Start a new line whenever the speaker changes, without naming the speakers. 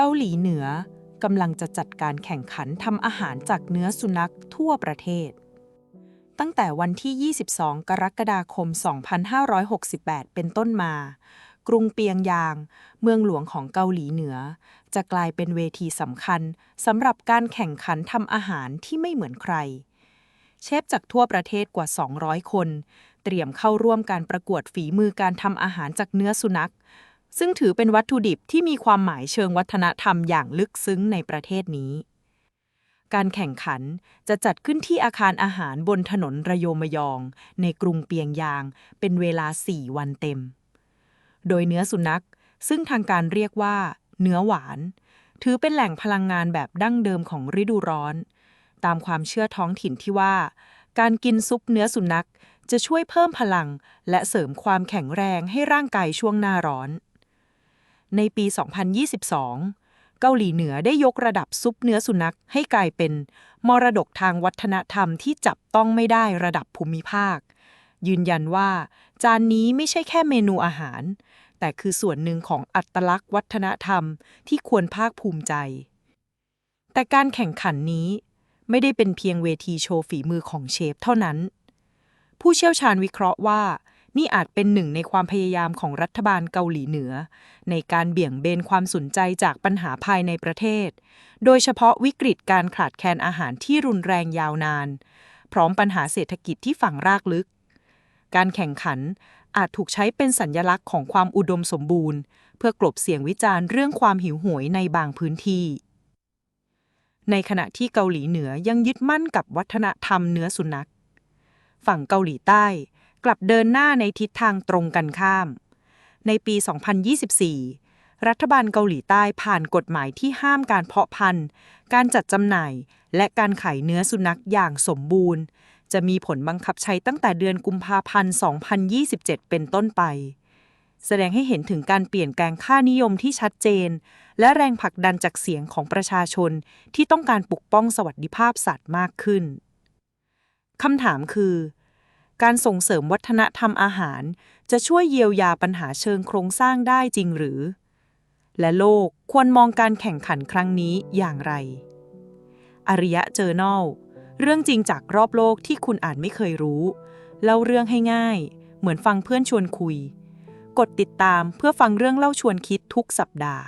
เกาหลีเหนือกำลังจะจัดการแข่งขันทำอาหารจากเนื้อสุนัขทั่วประเทศ ตั้งแต่วันที่ 22 กรกฎาคม 2568 เป็นต้นมา กรุงเปียงยาง เมืองหลวงของเกาหลีเหนือ จะกลายเป็นเวทีสำคัญสำหรับการแข่งขันทำอาหารที่ไม่เหมือนใคร เชฟจากทั่วประเทศกว่า 200 คน เตรียมเข้าร่วมการประกวดฝีมือการทำอาหารจากเนื้อสุนัข ซึ่งถือเป็นวัตถุดิบที่มีความหมายเชิงวัฒนธรรมอย่างลึกซึ้งในประเทศนี้ การแข่งขันจะจัดขึ้นที่อาคารอาหารบนถนนระโยมยอง ในกรุงเปียงยาง เป็นเวลา 4 วันเต็ม โดยเนื้อสุนัข ซึ่งทางการเรียกว่า เนื้อหวาน ถือเป็นแหล่งพลังงานแบบดั้งเดิมของฤดูร้อน ตามความเชื่อท้องถิ่นที่ว่า การกินซุปเนื้อสุนัขจะช่วยเพิ่มพลัง และเสริมความแข็งแรงให้ร่างกายช่วงหน้าร้อน ในปี 2022 เกาหลีเหนือได้ยกระดับซุปเนื้อสุนัขให้กลายเป็น มรดกทางวัฒนธรรมที่จับต้องไม่ได้ระดับภูมิภาค ยืนยันว่า จานนี้ไม่ใช่แค่เมนูอาหาร แต่คือส่วนหนึ่งของอัตลักษณ์วัฒนธรรมที่ควรภาคภูมิใจ แต่การแข่งขันนี้ไม่ได้เป็นเพียงเวทีโชว์ฝีมือของเชฟเท่านั้น ผู้เชี่ยวชาญวิเคราะห์ว่า นี่อาจเป็นหนึ่งในความพยายามของรัฐบาลเกาหลีเหนือ ในการเบี่ยงเบนความสนใจจากปัญหาภายในประเทศ โดยเฉพาะวิกฤตการขาดแคลนอาหารที่รุนแรงยาวนาน พร้อมปัญหาเศรษฐกิจที่ฝังรากลึก การแข่งขันอาจถูกใช้เป็นสัญญลักษณ์ของความอุดมสมบูรณ์ เพื่อกลบเสียงวิจารณ์เรื่องความหิวโหยในบางพื้นที่ ในขณะที่เกาหลีเหนือยังยึดมั่นกับวัฒนธรรมเนื้อสุนัข ฝั่งเกาหลีใต้ กลับเดินหน้าในทิศทางตรงกันข้าม ในปี 2024 รัฐบาลเกาหลีใต้ผ่านกฎหมายที่ห้ามการเพาะพันธุ์ การจัดจำหน่าย และการขายเนื้อสุนัขอย่างสมบูรณ์ จะมีผลบังคับใช้ตั้งแต่เดือนกุมภาพันธ์ 2027 เป็นต้นไป แสดงให้เห็นถึงการเปลี่ยนแปลงค่านิยมที่ชัดเจน และแรงผลักดันจากเสียงของประชาชนที่ต้องการปกป้องสวัสดิภาพสัตว์มากขึ้นคำถามคือ การส่งเสริมวัฒนธรรมอาหาร จะช่วยเยียวยาปัญหาเชิงโครงสร้างได้จริงหรือ และโลกควรมองการแข่งขันครั้งนี้อย่างไร อริยะเจอแนลเรื่องจริงจากรอบโลกที่คุณอ่าจไม่เคยรู้ เล่าเรื่องให้ง่าย เหมือนฟังเพื่อนชวนคุย กดติดตามเพื่อฟังเรื่องเล่าชวนคิดทุกสัปดาห์